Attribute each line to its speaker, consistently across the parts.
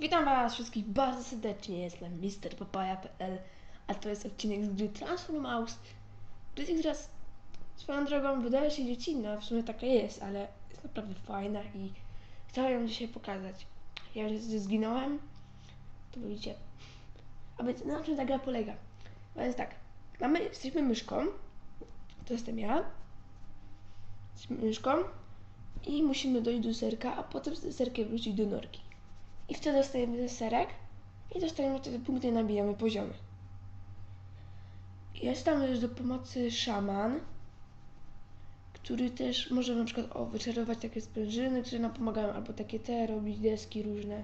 Speaker 1: Witam Was wszystkich bardzo serdecznie, jestem MrPapaya.pl, a to jest odcinek z gry Transformers. Gry teraz swoją drogą wydaje się dziecinna, w sumie taka jest, ale jest naprawdę fajna i chciałem ją dzisiaj pokazać. Ja już zginąłem, to widzicie. A więc na czym ta gra polega? A więc tak, mamy, jesteśmy myszką, to jestem ja, jesteśmy myszką i musimy dojść do serka, a potem z serkiem wrócić do norki. I wtedy dostajemy ten serek i dostajemy wtedy punkty i nabijamy poziomy. Jest tam też do pomocy szaman, który też może na przykład o, wyczarować takie sprężyny, które nam pomagają, albo takie te, robić deski różne.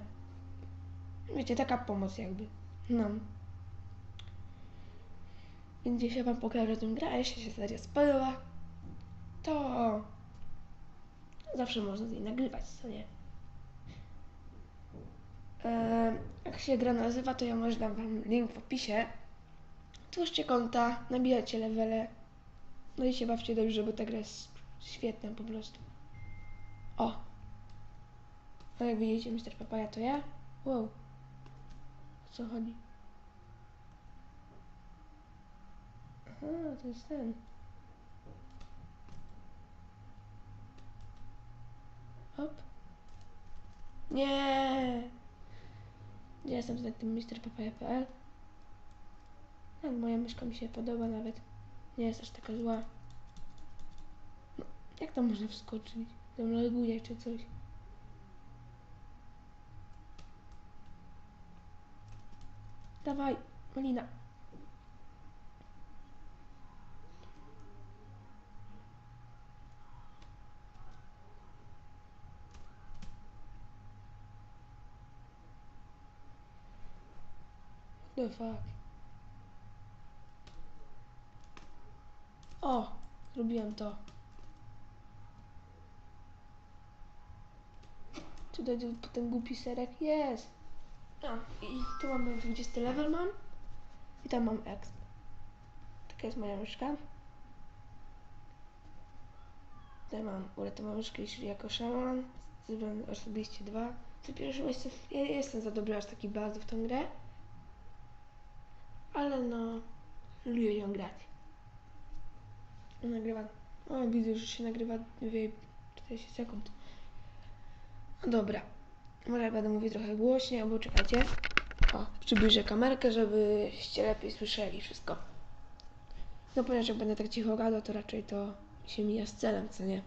Speaker 1: Wiecie, taka pomoc jakby. No. Więc dzisiaj Wam pokażę tę grę, jeśli się seria spodoba, to zawsze można z niej nagrywać, co nie? Eee, jak się gra nazywa, to ja może dam wam link w opisie. Tworzcie konta, nabijacie levele. No i się bawcie dobrze, bo ta gra jest świetna po prostu. O! No jak widzicie, Mr. Papaya to ja. Wow. O co chodzi? Aha, to jest ten. Hop. Nie. Ja jestem za tym MrPapaya.pl Tak, moja myszka mi się podoba nawet. Nie jest aż taka zła. No, jak tam można wskoczyć? Tam laguje czy coś. Dawaj, Malina. The fuck. O, zrobiłem to. Tu- ten głupi serek jest. A, i tu mamy 20 level mam. I tam mam exp. Taka jest moja myszka. Tutaj mam uratowałam myszkę, jako szaman. Zrobiłem osobiście dwa. Co pierwsze miejsce, ja jestem za dobry aż taki bardzo w tą grę. Ale no, lubię ją grać. Nagrywa. O, widzę, że się nagrywa 2,40 sekund. No dobra. Może będę mówić trochę głośniej, albo czekajcie. O, przybliżę kamerkę, żebyście lepiej słyszeli wszystko. No ponieważ jak będę tak cicho gadał, to raczej to się mija z celem, co nie?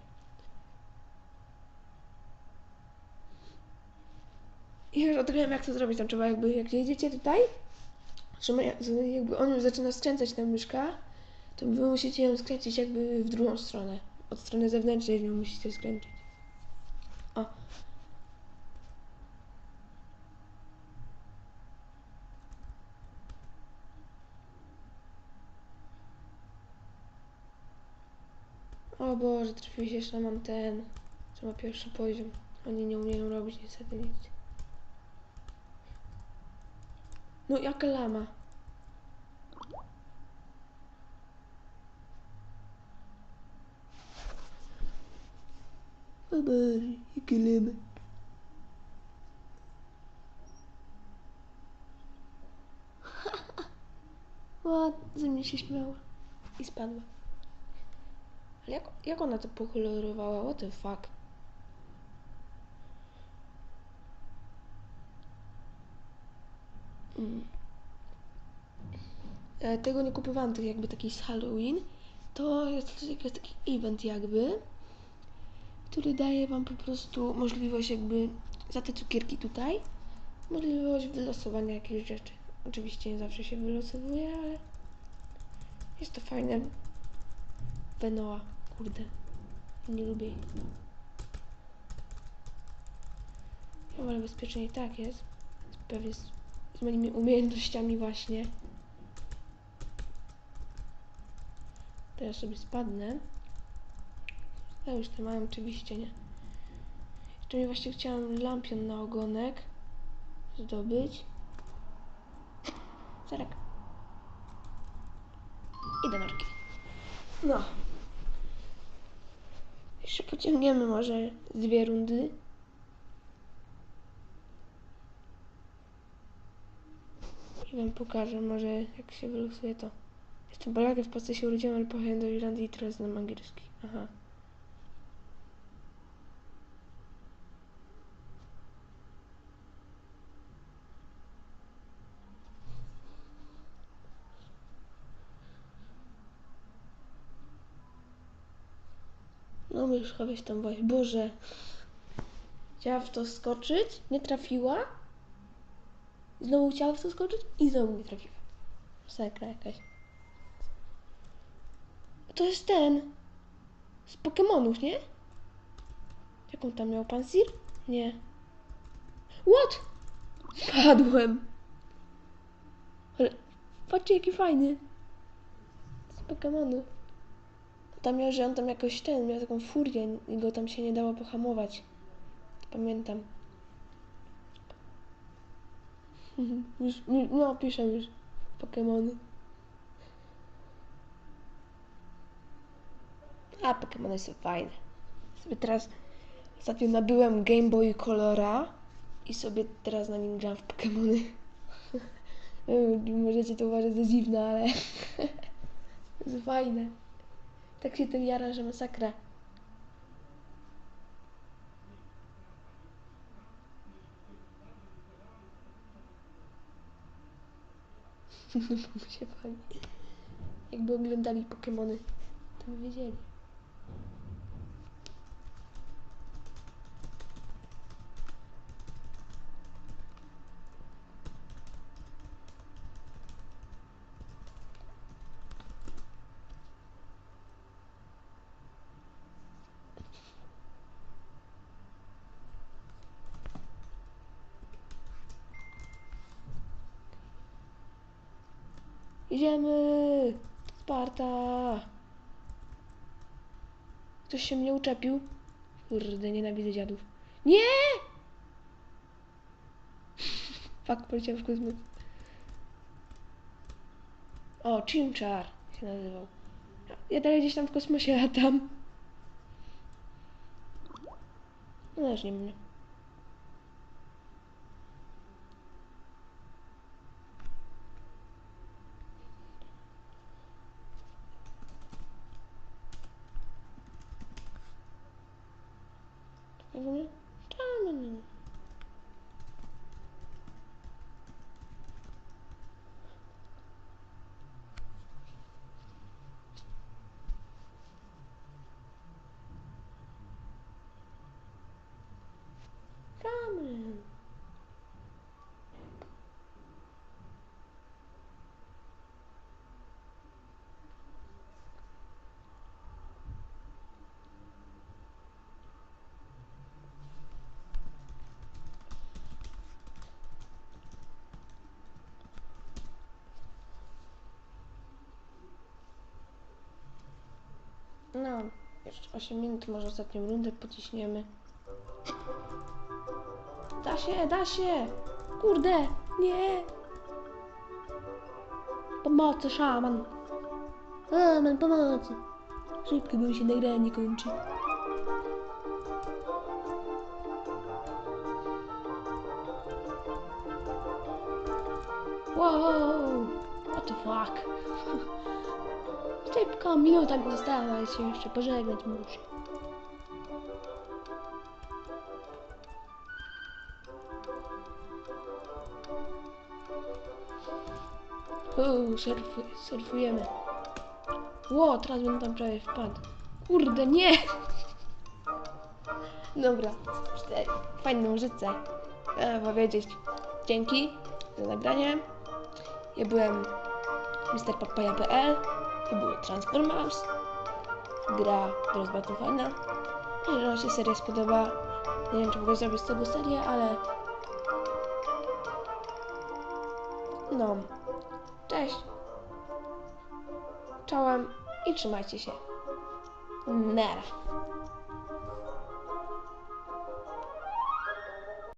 Speaker 1: I już odkryłem, jak to zrobić. Tam trzeba jakby, jak jedziecie tutaj, trzeba jakby on już zaczyna skręcać tę myszkę, to wy musicie ją skręcić jakby w drugą stronę. Od strony zewnętrznej ją musicie skręcić. O. O Boże, trafił się szaman ten, co ma pierwszy poziom. Oni nie umieją robić niestety nic. No jaka lama. O Boże, jakie lamy. O, ze mnie się śmiała. I spadła. Ale jak, jak ona to pokolorowała? What the fuck? Tego nie kupowałam, tych jakby taki z Halloween. To jest jakiś taki event jakby, który daje wam po prostu możliwość jakby za te cukierki tutaj, możliwość wylosowania jakichś rzeczy. Oczywiście nie zawsze się wylosowuje, ale jest to fajne. Venoa, kurde. Nie lubię jej. No, ale bezpiecznie i tak jest. Pewnie z, z moimi umiejętnościami właśnie. Teraz sobie spadnę. Ja już to mam oczywiście, nie? Jeszcze mi właśnie lampion na ogonek zdobyć. Serek. I do norki. No. Jeszcze pociągniemy może dwie rundy. Wam pokażę może jak się wylosuje to. Jestem Polakiem, w Polsce się urodziłem, ale pojechałem do Irlandii i teraz znam angielski. Aha. No już chyba tam właśnie. Boże. Chciała w to skoczyć, nie trafiła. Znowu chciała w to skoczyć i znowu nie trafiła. Sekra jakaś. To jest ten. Z Pokemonów, nie? Jaką tam miał pan Sir? Nie. What? Spadłem. Ale patrzcie jaki fajny. Z Pokemonów. Tam miał, że on tam jakoś ten, miał taką furię i go tam się nie dało pohamować. Pamiętam. Już, no piszę już. Pokemony. A, Pokemony są fajne. Sobie teraz ostatnio nabyłem Game Boy Colora i sobie teraz na nim gram w Pokemony. Możecie to uważać za dziwne, ale jest fajne. Tak się tym jara, że masakra. Bo się fajnie. Jakby oglądali Pokemony, to by wiedzieli. Idziemy! Sparta! Ktoś się mnie uczepił? Kurde, nienawidzę dziadów. Nie! Fakt, poleciał w kosmos. O, Chimchar się nazywał. Ja dalej gdzieś tam w kosmosie latam. No też nie mnie. Mm-hmm. I'm going. 8 minut, może ostatnią rundę pociśniemy. Da się, da się! Kurde, nie! Pomocy, szaman! Szaman, pomocy! Szybko, bo się nagranie kończy. Wow! What the fuck? Szybko, minuta mi została, ale się jeszcze pożegnać muszę. Uuu, surfu, surfujemy. Ło, teraz bym tam prawie wpadł. Kurde, nie! Dobra. Fajną muzyce. Chcę powiedzieć dzięki za nagranie. Ja byłem MrPapaja.pl To były Transformers. Gra, fajna. Jeżeli Wam się seria spodoba, nie wiem czy mogę zrobić z tego serię, ale... No. Cześć. Czołem i trzymajcie się. Nara.